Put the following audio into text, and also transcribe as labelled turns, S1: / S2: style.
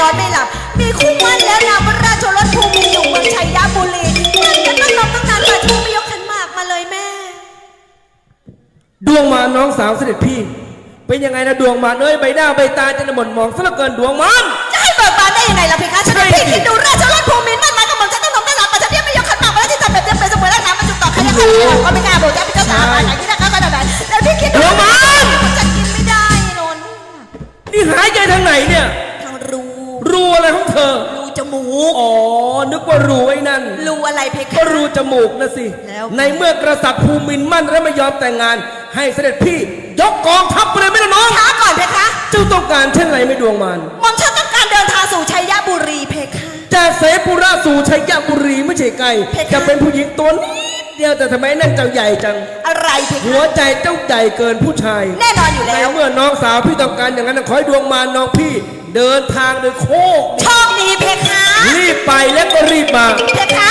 S1: นอนไม่หลับ มีคู่มั่นแล้วนามวราชรสภูมิอยู่เมืองชัยยบุรีนั่นจะต้องนมตั้งนานแต่ทูไม่ยกขันมากมาเลยแม่
S2: ดวงมาน้องสาวเสด็จพี่ เป็นยังไงนะดวงมาเอ้ยใบหน้าใบตาจะหม่นหมองซะเหลือเกินดวงมัน
S1: จะให้เบิกบานได้ยังไงล่ะพี่คะฉันเป็นพี่ที่ดูราชรสภูมิมั่นหมายกับหม่อมฉัต้องนมตั้งนานแต่ฉันเรียกไม่ยกขันมากมาแล้วที่จะแบบนี้เป็นเสมือนรักน้ำมันจุกต่อใครจะเข้าไหลังก็ไม่กล้าบอกจะเป็นเจ้าสาวอะไรอย่างนี้นะคะขนาดไหนแล้วพี่คิดดูว่าฉันกินไม่ได้นน
S2: นี่หายใจทางไหนเนี่ย รูอะไรของเธอ
S1: รูจมูก อ
S2: ๋อ นึกว่ารูไอ้นั่น
S1: รูอะไรเพก็คะรู
S2: จมูกนะสิ
S1: แล้ว ในเมื่
S2: อกษัตริย์ภูมินทร์มั่นและไม่ยอมแต่งงาน ให้เสด็จพี่ยกกองทัพไปเลยไม่ละน้องช
S1: ้าก่อนเพคะ
S2: เจ้าต้องการเช่นไรไม่ดวงมาร
S1: หม่อมฉันต้องการเดินทางสู่ชัยบุรีเพคะ
S2: จากเสปุระสู่ชัยบุรีไม่ใช่ไกลเพคะ จะเป็นผู้หญิงตัวนิ
S1: ด
S2: เดียวแต่ทำไมนั่นเจ้าใหญ่จัง
S1: อะไรเพหัคะว
S2: ใจเจ้าใหญ่เกินผู้ชาย
S1: แน่นอนอยู่ในแล้วเม
S2: ื่อน้องสาวพี่ต้องการอย่างนั้นนะขอให้ดวงมารน้องพี่เดินทางโดยโคกโช
S1: คดีเพคะรี
S2: บไปแล้วก็รีบมา
S1: เพคะ